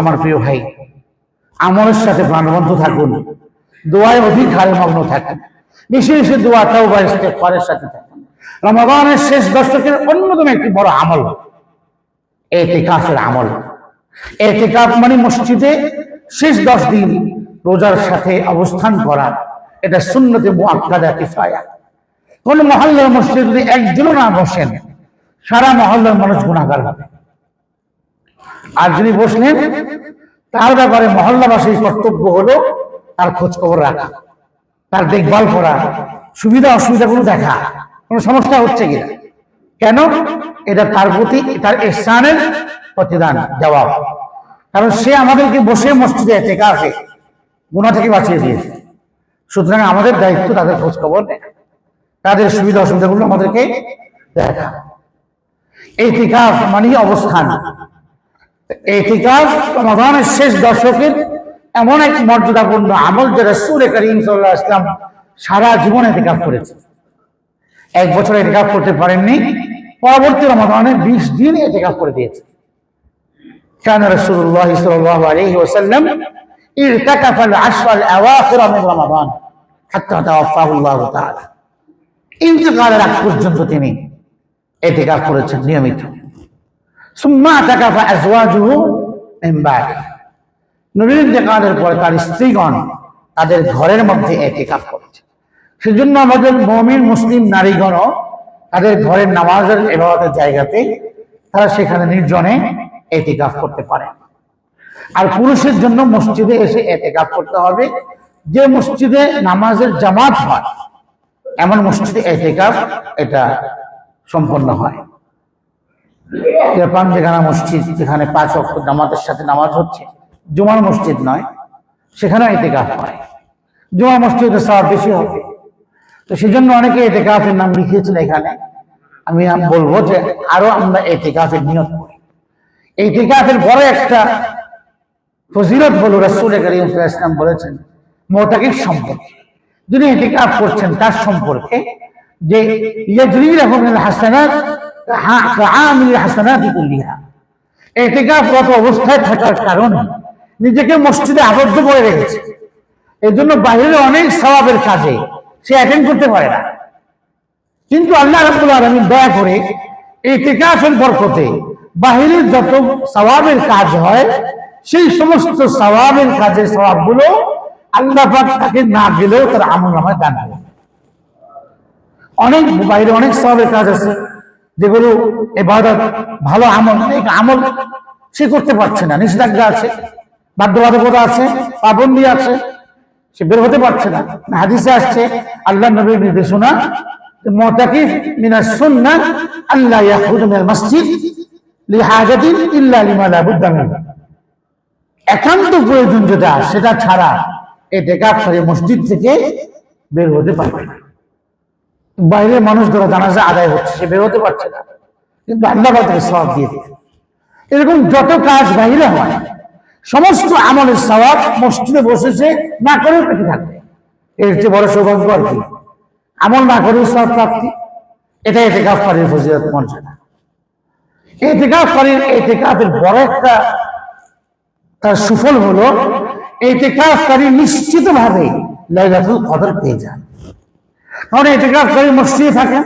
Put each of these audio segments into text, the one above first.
আমার প্রিয় ভাই, আমলের সাথে প্রাণবন্ত থাকুন, দোয়ায় অধিক হারে মগ্ন থাকুন বেশি বেশি দোয়াটাও বা ইস্তেগফারের সাথে থাকুন। রমাদানের শেষ দশকের অন্যতম একটি বড় আমল, এতেকাফের আমল। এতেকাফ মানে মসজিদে শেষ দশ দিন রোজার সাথে অবস্থান করা, এটা সুন্নতে মুআক্কাদা কিফায়া। কোন মহল্লার মসজিদে যদি একজনও না বসেন, সারা মহল্লার মানুষ গুণাগার হবে। আর যিনি বসলেন, তার ব্যাপারে মহল্লাবাসীর কর্তব্য হলো তার খোঁজ খবর রাখা, তার দেখভাল করা, সুবিধা অসুবিধাগুলো দেখা, কোনো সমস্যা হচ্ছে কিনা কেন? এটা তার প্রতি, তার ইহসানের প্রতিদান জবাব কারণ সে আমাদেরকে বসে মসজিদে এতে কাছে গুণা থেকে বাঁচিয়ে দিয়েছে। সুতরাং আমাদের দায়িত্ব তাদের খোঁজ খবর তাদের সুবিধা অসুবিধাগুলো আমাদেরকে দেখা। এই টিকাফ মানে অবস্থান। এতিকাফ রমাদানের শেষ দশকের এমন এক মর্যাদাপূর্ণ আমল যে রসুল করিম সাল্লাহ ইসলাম সারা জীবন এতিকাফ করেছে এক বছর এতিকাফ করতে পারেননি পরবর্তী রমাদানে বিশ দিন এতিকাফ করে দিয়েছে كان رسول الله صلى الله عليه وسلم ارتكف العشر الاواخر من رمضان حتى توفاه الله تعالى ইন্তেকালের আগ পর্যন্ত তিনি এতেকাফ করেছেন নিয়মিত নবীর ইন্তেকালের পরে তার স্ত্রীগণ তাদের ঘরের মধ্যে এতেকাফ করেছে। সেজন্য আমাদের মমিন, মুসলিম নারীগণও তাদের ঘরের নামাজের এবাদতের জায়গাতে তারা সেখানে নির্জনে এতেকাফ করতে পারে। আর পুরুষের জন্য মসজিদে এসে এতেকাফ করতে হবে। যে মসজিদে নামাজের জামাত হয়, এমন মসজিদে এতেকাফ এটা সম্পন্ন হয়। পান যেখানে মসজিদ, যেখানে পাঁচ অক্ট নামাজের সাথে নামাজ হচ্ছে, জুমার মসজিদ নয়, সেখানেও এতেকাফ হয়। জুমার মসজিদে সব বেশি হবে। তো সেই জন্য অনেকে এতেকাফের নাম লিখিয়েছেন এখানে। আমি বলব যে আরও আমরা এতেকাফের নিয়ত করি। এই এতেকাফের বড় একটা ফজিলত হলো রাসূল ইসলাম বলেছেন মোতাকিব সম্পর্কে। যিনি এতেকাফ করছেন তার সম্পর্কে যে ইয়াজরি হাসানাতি কুল্লিহা এতেকাফরত অবস্থায় থাকার কারণে নিজেকে মসজিদে আবদ্ধ করে রেখেছে। এই জন্য বাইরের অনেক সওয়াবের কাজে সে অ্যাটেন্ড করতে পারে না। কিন্তু আল্লাহ রাব্বুল আলামিন দয়া করে এই টিকাফের বরকতে বাহিরের যত সওয়াবের কাজ হয়, সেই সমস্ত সওয়াবের কাজের সওয়াবগুলো আল্লাহ তাকে না গেলেও তার আমল নামায় দান করে অনেক, বাইরে অনেক সওয়াবের কাজ আছে। যেগুলো এবাদত, ভালো আমল, অনেক আমল সে করতে পারছে না। নিষেধাজ্ঞা আছে, বাধ্যবাধকতা আছে, পাবন্দি আছে, সে বের হতে পারছে না। হাদিসে আসছে, আল্লাহ নবীর নির্দেশনা সুন্নাহ আল্লাহ মসজিদ ইল্লা একান্ত প্রয়োজন যেটা, সেটা ছাড়া টেকাফ করে মসজিদ থেকে বের হতে পারবে না। বাইরের মানুষ ধরো জানাজা আদায় হচ্ছে, সে বের হতে পারছে না। কিন্তু আল্লাহ সবাব দিয়ে এরকম যত কাজ বাইরে হয়, সমস্ত আমলের সবাব মসজিদে বসেছে, না করেও পেটে থাকবে। এর চেয়ে বড় সৌভাগ্য আর কি। আমল না করেও সব প্রাপ্তি। এটা এতেকাফ পারির ফজিলত মর্যাদা পারির এতেকাফের বড় একটা তার সুফল হলো এতেকাফকারী নিশ্চিতভাবে লাইলাতুল কদর পেয়ে যান। কারণ এতেকাফকারী মসজিদে থাকেন,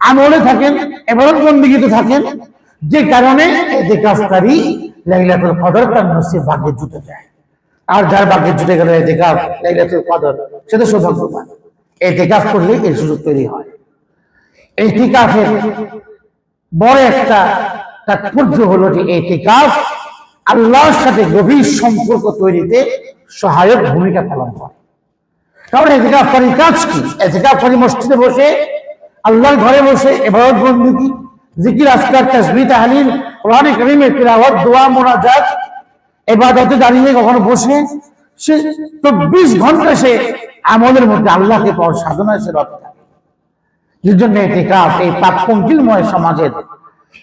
আমলে থাকেন এবারত বন্দিগিতে থাকেন, যে কারণে এতেকাফকারী লাইলাতুল কদর তার নসিব ভাগ্যে জুটে যায়। আর যার ভাগ্যে জুটে গেল এতেকাফ লাইলাতুল কদর, সে তো সৌভাগ্যবান। এতেকাফ করলে এই সুযোগ তৈরি হয়। এতেকাফের বড় একটা তাৎপর্য হলো যে এতেকাফ আল্লাহর সাথে গভীর সম্পর্ক তৈরিতে সহায়ক ভূমিকা পালন করে। কারণ এতেকাফ করি কাজ কি? এতেকাফ করি মসজিদে বসে, আল্লাহর ঘরে বসে এবারত বন্দী জিকির আসকার তাসবিহ, তাহলিল, কোরআনে কারীমের তিলাওয়াত, দোয়া, মোনাজাত, এবাদতে দাঁড়িয়ে কখনো বসে, সে চব্বিশ ঘণ্টা সে আমলের মধ্যে আল্লাহকে পাওয়ার সাধনায় সে রত এর জন্য এতেকাফ, এই পাপ পঙ্কিলময় সমাজের,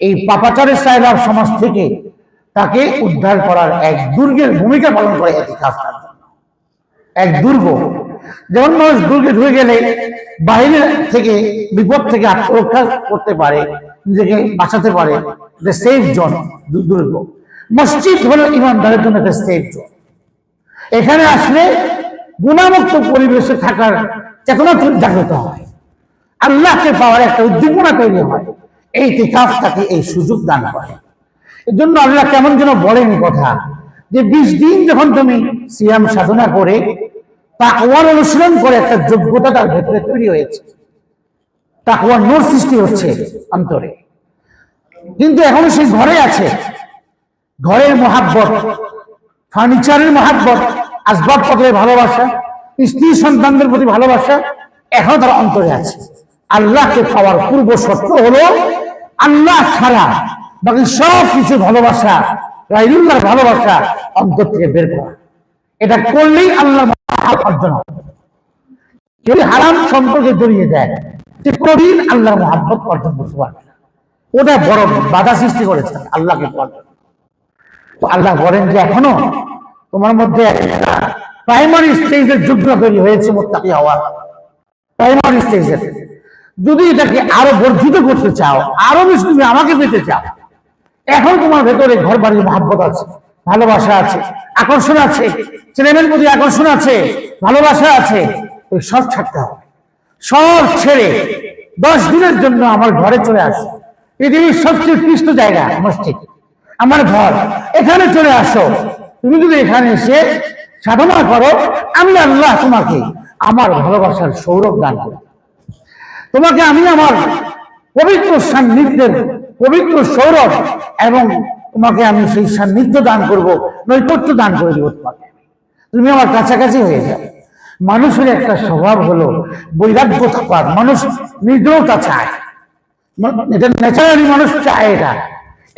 এই পাপাচারের সাহেব সমাজ থেকে তাকে উদ্ধার করার এক দুর্গের ভূমিকা পালন করে এতেকাফ তার এক দুর্গ। যেমন মানুষ দুর্গে ঢুকে গেলে বাইরে থেকে, বিপদ থেকে আত্মরক্ষা করতে পারে, নিজেকে বাঁচাতে পারে সেফ জোন দুর্গ। মসজিদ হলো ইমানদারের জন্য একটা সেফ জোন এখানে আসলে গুণামুক্ত পরিবেশে থাকার চেতনা জাগ্রত হয়। আল্লাহকে পাওয়ার একটা উদ্দীপনা তৈরি হয়। এই তিকাফ তাকে এই সুযোগ দান করে। এর জন্য আল্লাহ কেমন যেন বলেন কথা, যে বিশ দিন যখন তুমি সিয়াম সাধনা করে তাকওয়ার অনুশীলন করে একটা যোগ্যতা তার ভেতরে তৈরি হয়েছে। তাকওয়ার নূর সৃষ্টি হচ্ছে অন্তরে। কিন্তু এখনও সেই ঘরে আছে। ঘরের মহাব্বত, ফার্নিচারের মহাব্বত আসবাবপত্রের ভালোবাসা, স্ত্রী সন্তানদের প্রতি ভালোবাসা এখনও তার অন্তরে আছে। আল্লাহকে পাওয়ার পূর্ব শর্ত হলো আল্লাহ ছাড়া বাকি সব কিছু ভালোবাসা রাইলুল্লাহর ভালোবাসা অন্তর থেকে বের করা। এটা করলেই আল্লাহ যদি হারাম সম্পর্কে জড়িয়ে সে মহাব্বত অর্জন করতে পারবে ওটা বড় বাধা সৃষ্টি আল্লাহকে তো আল্লাহ বলেন যে এখনও তোমার মধ্যে প্রাইমারি স্টেজের তৈরি হয়েছে মোত্তাকি হওয়া প্রাইমারি স্টেজের যদি এটাকে আরও বর্ধিত করতে চাও, আরও বেশি তুমি আমাকে পেতে চাও, এখন তোমার ভেতরে ঘর বাড়ির মহাব্বত আছে। ভালোবাসা আছে, আকর্ষণ আছে ছেলেমেয়ের প্রতি আকর্ষণ আছে, ভালোবাসা আছে ওই সব ছাড়তে হবে। সব ছেড়ে দশ দিনের জন্য আমার ঘরে চলে আসো। পৃথিবীর সবচেয়ে উৎকৃষ্ট জায়গা মসজিদ, আমার ঘর। এখানে চলে আসো। তুমি যদি এখানে এসে সাধনা করো, আমি আল্লাহ তোমাকে আমার ভালোবাসার সৌরভ দান তোমাকে আমি আমার পবিত্র সান্নিধ্যের পবিত্র সৌরভ এবং তোমাকে আমি সেই সান্নিধ্য দান করব, নৈকট্য দান করে দেবো তোমাকে। তুমি আমার কাছাকাছি হয়ে যাও। মানুষের একটা স্বভাব হলো বৈরাগ্য থাকার, মানুষ নির্দয়তা চায়। এটা ন্যাচারালি মানুষ চায় এটা।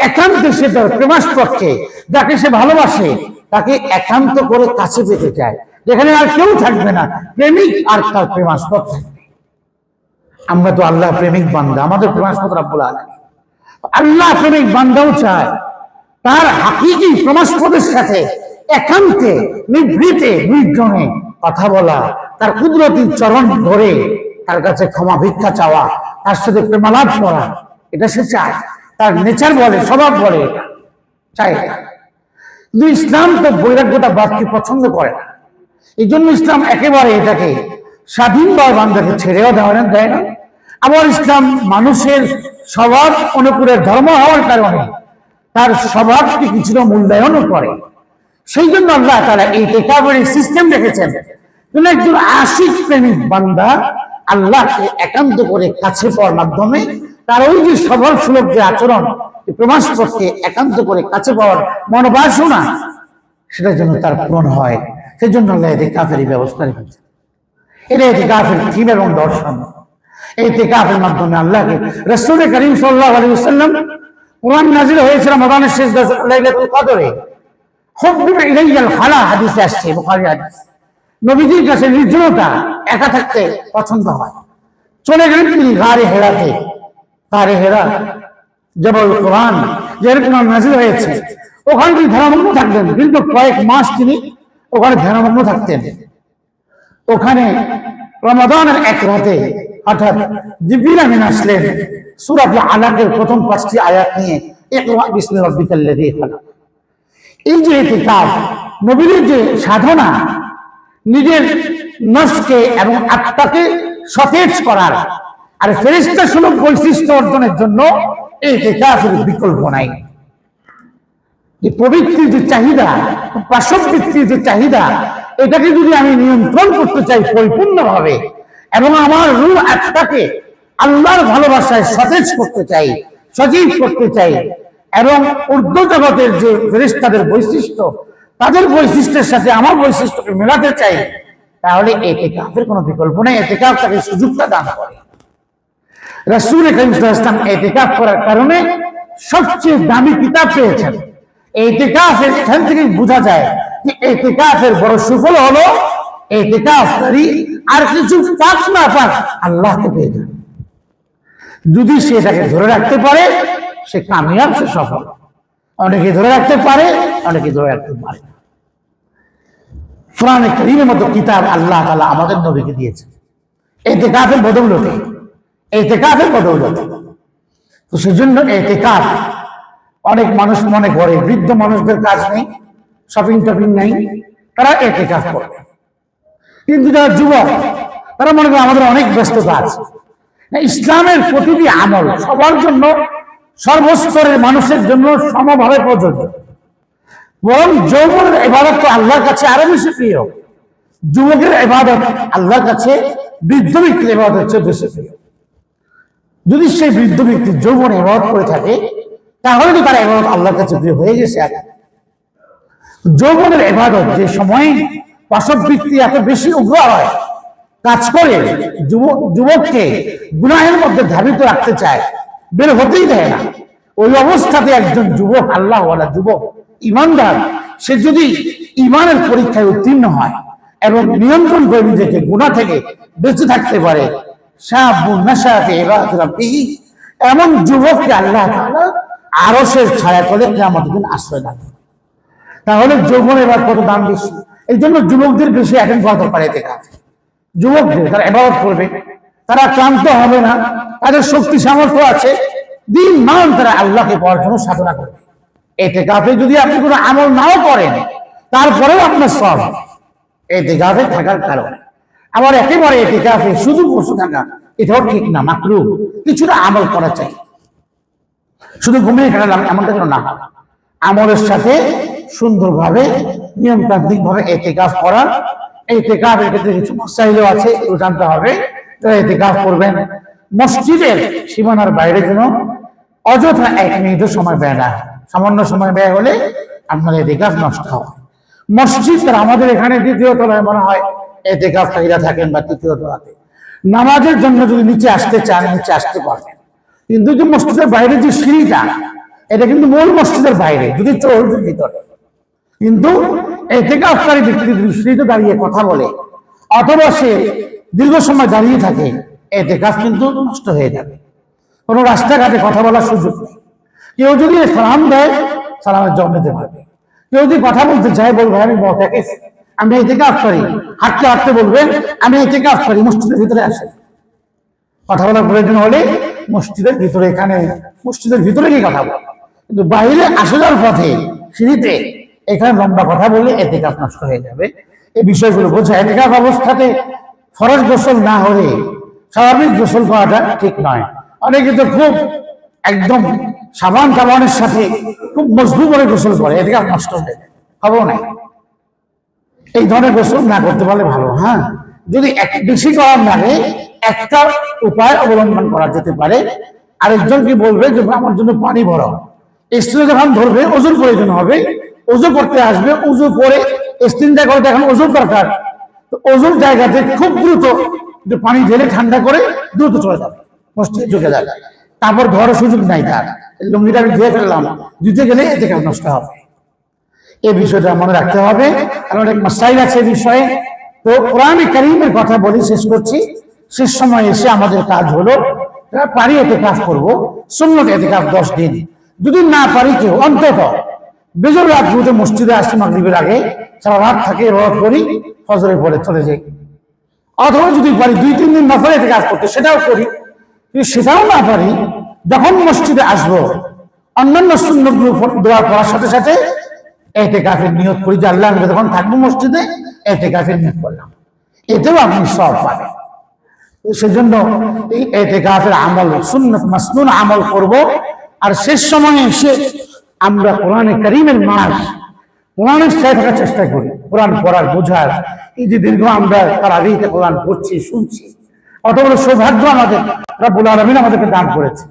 একান্তে সে তার প্রেমাস্পদকে যাকে সে ভালোবাসে, তাকে একান্ত করে কাছে পেতে চায়। যেখানে আর কেউ থাকবে না, প্রেমিক আর তার প্রেমাস্পদ থাকবে। আমরা তো আল্লাহ প্রেমিক বান্দা, আমাদের রাব্বুল আলামিন। আল্লাহ প্রেমিক বান্দাও চায়। তার হাকিকি প্রমাস্পদের সাথে একান্তে, নিভৃতে, নির্জনে কথা বলা, তার কুদরতি চরণ ধরে তার কাছে ক্ষমা ভিক্ষা চাওয়া, তার সাথে প্রেমালাপ করা, এটা সে চায়। তার নেচার বলে, স্বভাব বলে চায় কিন্তু ইসলাম তো বৈরাগ্যতা বাদকে পছন্দ করে না। এই জন্য ইসলাম একেবারে এটাকে স্বাধীনভাবে বান্দাকে ছেড়েও দেওয়া দেয় না। আবার ইসলাম মানুষের স্বভাব, অনুকূলের ধর্ম হওয়ার কারণে তার স্বভাবকে কিছুটা মূল্যায়নও করে। সেই জন্য আল্লাহ তারা এই টেকাবের সিস্টেম রেখেছেন। কোন একজন আশিক প্রেমিক বান্দা আল্লাহকে একান্ত করে কাছে পাওয়ার মাধ্যমে তার ওই যে স্বভাব সুলভ যে আচরণ এই প্রমাস করতে একান্ত করে কাছে পাওয়ার মনোবাসনা, সেটা যেন তার পূরণ হয়। সেই জন্য আল্লাহ এতে কাফের ব্যবস্থা রেখেছে এটা এতে কাফের থিম এবং দর্শন। এই কাফের মাধ্যমে আল্লাহকে রসুল করিম সাল্লাহ আলী সাল্লাম কোরআন নাজির হয়েছিল রমাদানের শেষ লাইলাতুল কদরে। হুব্বিব ইলাইয়াল খালা হাদিসে আসছে, বুখারী হাদিস। নবীজির কাছে নির্জনতা, একা থাকতে পছন্দ হয়। চলে গেলেন তিনি গাড়ি হেরাতে গাড়ি হেরা জবল কোরআন যেরকম নাজির হয়েছে। ওখানে তিনি ধ্যানমগ্ন থাকতেন, কিন্তু কয়েক মাস তিনি ওখানে ধ্যানমগ্ন থাকতেন। ওখানে রমাদানের এক রাতে হঠাৎ জিবির আমিন আসলেন সুরাত আলাকের প্রথম পাঁচটি আয়াত নিয়ে ইকরা বিসমি রাব্বিকাল্লাযী খালাক। এই যে ইতিকাফ নবীর যে সাধনা, নিজের নফসকে এবং আত্মাকে সতেজ করার আর ফেরেশতা সুলভ বৈশিষ্ট্য অর্জনের জন্য এই ইতিকাফের বিকল্প নাই। যে পবিত্রের যে চাহিদা, পার্শ্ববৃত্তির যে চাহিদা, এটাকে যদি আমি নিয়ন্ত্রণ করতে চাই পরিপূর্ণভাবে এবং আমার রূহ আত্মাকে আল্লাহর ভালোবাসায় সতেজ করতে চাই, সজীব করতে চাই এবং ঊর্ধ্ব জগতের যে ফেরেশতাদের বৈশিষ্ট্য, তাদের বৈশিষ্ট্যের সাথে আমার বৈশিষ্ট্যকে মেলাতে চাই, তাহলে এতে কাফের কোনো বিকল্প নেই, এতে কাপ তাকে সুযোগটা দান করে। রসুল ইসলাম এতেকাফ করার কারণে সবচেয়ে দামি কিতাব পেয়েছেন। এতেকাফের এখান থেকে বোঝা যায় যে এতেকাফের বড় সুফল হলো আর কিছু পাক না পাক আল্লাহকে পেয়ে যাবে। যদি সে এটাকে ধরে রাখতে পারে, সে কামিয়াব, সে সফল। অনেকে ধরে রাখতে পারে, অনেকে ধরে রাখতে পারে কোরআনে করিমের মতো কিতাব আল্লাহ তাআলা আমাদের নবীকে দিয়েছে এতেকাফের বদৌলতে এতেকাফের বদৌলতে। তো সেজন্য এতেকাফ, অনেক মানুষ মনে করে, বৃদ্ধ মানুষদের কাজ নেই শপিং টপিং নেই, তারা এতে কাজ করবে কিন্তু যারা যুবক, তারা মনে করে আমাদের অনেক ব্যস্ততা আছে। ইসলামের প্রতিটি আমল সবার জন্য সর্বস্তরের মানুষের জন্য সমভাবে প্রযোজ্য। বরং যৌবনের এবাদত তো আল্লাহর কাছে আরও বেশি প্রিয়। যুবকের এবাদত আল্লাহর কাছে বৃদ্ধ ব্যক্তির এবাদত হচ্ছে বেশি প্রিয়। যদি সেই বৃদ্ধ ব্যক্তি যৌবন এবাদত করে থাকে, তাহলে তো তার এবাদত আল্লাহর কাছে প্রিয় হয়ে গেছে যৌবনের এবাদত যে সময় পাশবৃত্তি এত বেশি উগ্র হয় কাজ করে যুবককে গুনাহের মধ্যে ধাবিত রাখতে চায়, বের হতেই দেয় না। ওই অবস্থাতে একজন যুবক আল্লাহ যুবক, ইমানদার, সে যদি ইমানের পরীক্ষায় উত্তীর্ণ হয় এবং নিয়ন্ত্রণ করে নিজেকে গুণা থেকে বেঁচে থাকতে পারে এমন যুবককে আল্লাহ তাআলা আরশের ছায়া তলে কিয়ামতের দিন আশ্রয় দেন তাহলে যৌবন এবার কত দাম বেশি? এই জন্য যুবকদের বেশি করা দরকার এতে কাজ যুবকদের তারা এবাদত করবে, তারা ক্লান্ত হবে না, তাদের শক্তি সামর্থ্য আছে, দিন মান তারা আল্লাহকে পাওয়ার জন্য সাধনা করবে। এতে কাফে যদি আপনি কোনো আমল নাও করেন, তারপরেও আপনার সব এতে কাফে থাকার কারণে। আবার একেবারে এতে কাফে শুধু বসে থাকা, এটাও ঠিক না মাকরু কিছুটা আমল করা চাই। শুধু ঘুমিয়ে কাটালাম, এমনটা যেন না। আমলের সাথে সুন্দরভাবে নিয়মতান্ত্রিক ভাবে এতে কাজ করার, এতে কাজ এক্ষেত্রে কিছু মশাইলও আছে, এগুলো জানতে হবে। এতে কাজ করবেন মসজিদের সীমানার বাইরে যেন অযথা এক মিনিটও সময় ব্যয় না। সামান্য সময় ব্যয় হলে আপনার এতে কাজ নষ্ট হয়। মসজিদ আমাদের এখানে দ্বিতীয় তলায় মনে হয় এতে কাজ চাহিদা থাকেন বা তৃতীয় তলাতে। নামাজের জন্য যদি নিচে আসতে চান, নিচে আসতে পারবেন। কিন্তু যে মসজিদের বাইরে যে সিঁড়িটা, এটা কিন্তু মূল মসজিদের বাইরে, যদি চৌহদের ভিতরে কিন্তু আফতারি ব্যক্তি সিঁড়িতে দাঁড়িয়ে কথা বলে। অথবা সে দীর্ঘ সময় দাঁড়িয়ে থাকে, এতে কাজ কিন্তু নষ্ট হয়ে যাবে। কোনো রাস্তাঘাটে কথা বলার সুযোগ নেই। কেউ যদি সালাম দেয়, সালামের জবাব দিতে পারবে। কেউ যদি কথা বলতে চায়, বলবে, আমি বকে আমি এই থেকে আফতারি হাঁটতে হাঁটতে বলবেন আমি এই থেকে আফতারি মসজিদের ভিতরে আসেন কথা বলার প্রয়োজন হলে মসজিদের ভিতরে, এখানে মসজিদের ভিতরে গিয়ে কথা বল। কিন্তু বাইরে আসে যাওয়ার পথে সিঁড়িতে এখানে লম্বা কথা বললে এতে কাজ নষ্ট হয়ে যাবে। এই বিষয়গুলো বোঝা এতেকাপ অবস্থাতে ফরজ গোসল না হলে স্বাভাবিক গোসল করাটা ঠিক নয়। অনেকে তো খুব একদম সাবান কাবানের সাথে খুব মজবুত করে গোসল করে, এতে কাজ নষ্ট হয়ে যায়। খবর এই ধরনের গোসল না করতে পারলে ভালো হ্যাঁ? যদি এক বেশি করার লাগে একটা উপায় অবলম্বন করা যেতে পারে। আরেকজনকে বলবে যে, আমার জন্য পানি ভরো। স্ত্রী যখন ধরবে, ওজন প্রয়োজন হবে ওজু করতে আসবে উজু করে স্ত্রীটা করতে এখন ওজুর দরকার। তো ওজুর জায়গাতে খুব দ্রুত পানি ঢেলে ঠান্ডা করে দ্রুত চলে যাবে মসজিদে ঢুকে যাবে। তারপর ধরার সুযোগ নাই তার। লুঙ্গিটা আমি ধুয়ে ফেললাম ধুতে গেলে এতে কাজ নষ্ট হবে? এই বিষয়টা মনে রাখতে হবে। আর অনেক মাসাইল আছে বিষয়ে। তো কোরআন করিমের কথা বলি শেষ করছি। শেষ সময় এসে আমাদের কাজ হলো পারি এতে কাজ করব, সুন্নত এতে কাজ দশ দিন। যদি না পারি কেউ, অন্তত বেজর রাত ঘুরতে মসজিদে আসছে মাগরিবের আগে, সারা রাত থাকে রদ করি, ফজরের পরে চলে যাই। অথবা যদি পারি দুই, তিন দিন না পারি এতে কাজ করতে, সেটাও করি। যদি সেটাও না পারি, যখন মসজিদে আসব, অন্যান্য সুন্নতগুলো দোয়া করার সাথে সাথে এতে কাফের নিয়োগ করি যে আল্লাহ আমরা যখন থাকব মসজিদে এতে কাফের নিয়োগ করলাম। এতেও আপনি সব পাবেন। সেজন্য এই এতে কাফের আমল, সুন্নত মাসনুন আমল করব, আর শেষ সময়ে এসে আমরা কোরআনে করিমের মাস, কোরআনের সাথে থাকার চেষ্টা করি, কোরআন পড়ার বোঝার। এই যে দীর্ঘ আমরা তার আগেই কোরআন পড়ছি, শুনছি অত বড় সৌভাগ্য আমাদের, রব্বুল আলমিন আমাদেরকে দান করেছে।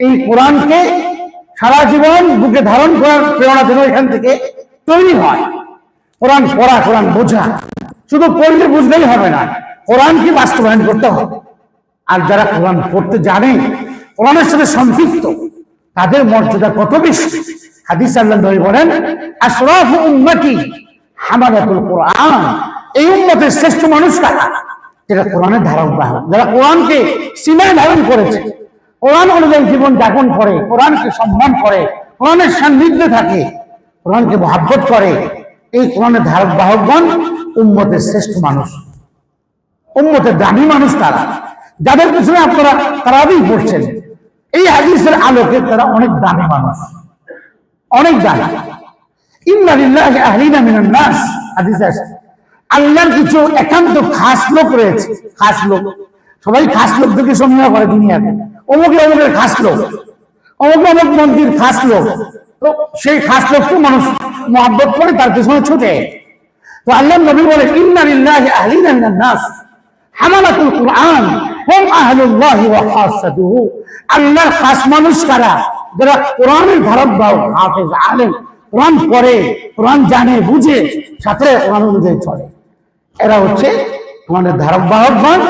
এই কোরআনকে সারা জীবন বুকে ধারণ করার প্রেরণা যেন এখান থেকে তৈরি হয়। কোরআন পড়া, কোরআন বোঝা, শুধু পড়লে বুঝলেই হবে না, কোরআনকে বাস্তবায়ন করতে হবে। আর যারা কোরআন পড়তে জানে, কোরআনের সাথে সম্পৃক্ত, তাদের মর্যাদা কত বেশি? হাদিস আল্লাহ নবী বলেন, আশরাফ উম্মতি হামালাতুল কোরআন। এই উম্মতের শ্রেষ্ঠ মানুষ কারা? যারা কোরআনের ধারণ বাহক যারা কোরআনকে সীমায় ধারণ করেছে। কোরআন অনুযায়ী জীবন যাপন করে, কোরআনকে সম্মান করে, কোরআনের সান্নিধ্যে থাকে, কোরআনকে মহাব্বত করে। এই কোরআনের ধারক বাহকগণ উম্মতের শ্রেষ্ঠ মানুষ। উম্মতের দামি মানুষ তারা। যাদের পিছনে আপনারা তারাবি পড়ছেন। এই হাদিসের আলোকে তারা অনেক দামি মানুষ। অনেক আল্লাহর কিছু একান্ত খাস লোক রয়েছে। খাস লোক। সবাই খাস করে অমুকের খাস লোক। অমুক অমুক মন্দির খাস লোক। সেই খাস মানুষ মহাব্বত করে, তার পিছনে ছুটে। তো আল্লাহ নবী বলে আল্লাহর খাস মানুষ কারা? যারা কোরআনের ধারক বাহক হাফেজ, আলেম, কোরআন পড়ে, কোরআন জানে, বুঝে, সাথে কোরআন অনুযায়ী চলে। এরা হচ্ছে তোমাদের ধারক বাহকগণ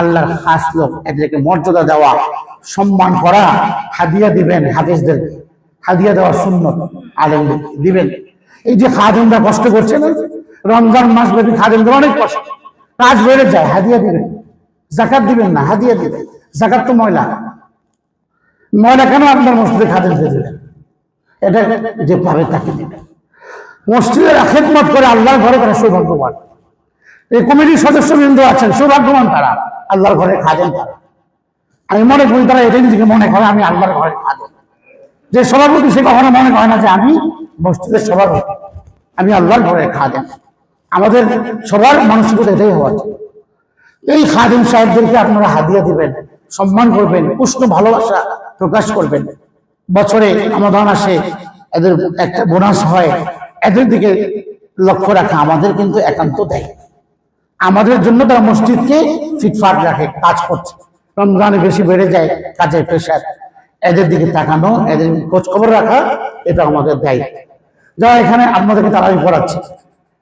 আল্লাহর খাস লোক। এদেরকে মর্যাদা দেওয়া, সম্মান করা, হাদিয়া দিবেন হাফেজদেরকে হাদিয়া দেওয়া সুন্নত আলেম দিবেন। এই যে খাদেমরা কষ্ট করছে না, রমজান মাস ব্যাপী খাদেমদের অনেক কষ্ট। কাজ বেড়ে যায়, হাদিয়া দিবেন। জাকাত দিবেন না, হাদিয়া দিবেন। জাকাত তো ময়লা। ময়লা কেন আপনার মসজিদে খাদেম দিয়ে দিবেন এটা যে পাবে তাকে দিবেন। মসজিদের খেদমত করে আল্লাহর ঘরে তারা সৌভাগ্যবান। এই কমিটির সদস্য বিন্দু আছেন, সৌভাগ্যবান তারা। আল্লাহর ঘরে খাদেন তারা। আমি মনে করি তারা এটাই নিজেকে মনে করে, আমি আল্লাহর ঘরে খাদেন যে সভাপতি সে কখনো মনে করে না যে আমি মসজিদের সভাপতি। আমি আল্লাহর ঘরে খাদেন আমাদের সবার মানসিকতা এটাই হওয়া। এই খাদিম সাহেবদেরকে আপনারা হাদিয়া দিবেন, সম্মান করবেন, উষ্ণ ভালোবাসা প্রকাশ করবেন। বছরে রমাদান আসে এদের একটা বোনাস হয়। এদের দিকে লক্ষ্য রাখা আমাদের কিন্তু একান্ত দেয়। আমাদের জন্য তারা মসজিদকে ফিটফাট রাখে, কাজ করছে। রমজানে বেশি বেড়ে যায়, কাজের প্রেশার এদের দিকে তাকানো, এদের খোঁজ খবর রাখা, এটা আমাদের দায়িত্ব যারা এখানে আপনাদেরকে তারাবি পড়াচ্ছে,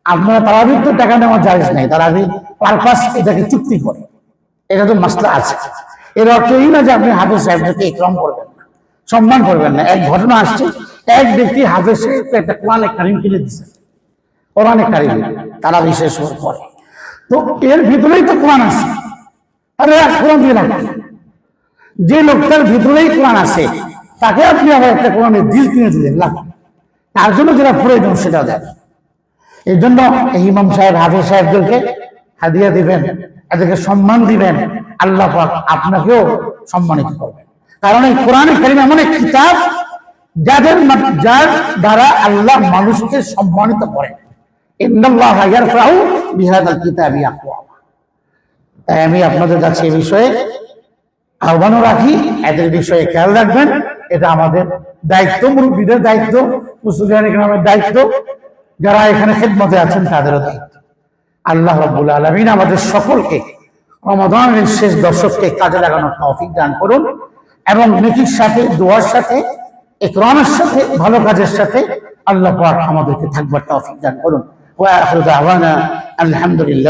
আপনারা তারাবির তো টাকা নেওয়া জায়জ নাই, তারাবি পারপাস এটাকে চুক্তি করে। এটা তো মাসলা আছে। এর অর্থ এই না যে আপনি হাফেজ সাহেবদেরকে ইকরম করবেন না, সম্মান করবেন না। এক ঘটনা আসছে, এক ব্যক্তি হাফেজ সাহেবকে একটা কোরআনে কারিম কিনে দিচ্ছে কোরআনে কারিম, তারা বিশেষ করে। তো এর ভিতরেই তো কোরআন আছে। আরে কোরআন দিয়ে রাখেন যে লোকটার ভিতরেই কোরআন আছে, তাকে আপনি আবার একটা কোরআনের দিল কিনে দিলেন, লাভ তার জন্য যেটা প্রয়োজন সেটা দেন। এই জন্য ইমাম সাহেব, হাফিজ সাহেবদেরকে হাদিয়া দিবেন, এদেরকে সম্মান দিবেন, আল্লাহ আপনাকেও সম্মানিত করবেন। কারণ এই কোরআনে কারিম এমন এক কিতাব, যাদের যার দ্বারা আল্লাহ মানুষকে সম্মানিত করেন আমি আপনাদের কাছে এই বিষয়ে আহ্বানও রাখি, এদের বিষয়ে খেয়াল রাখবেন। এটা আমাদের দায়িত্ব, মুরব্বীদের দায়িত্ব, মুসলিম দায়িত্ব। যারা এখানে খেদমতে আছেন, তাদেরও দায়িত্ব। আল্লাহ রব্বুল আলমিন আমাদের সকলকে রমাদানের শেষ দর্শককে কাজে লাগানোর তৌফিক দান করুন এবং নেকির সাথে, দোয়ার সাথে একরামের সাথে, ভালো কাজের সাথে আল্লাহ আমাদেরকে থাকবার তৌফিক দান করুন। আলহামদুলিল্লাহ।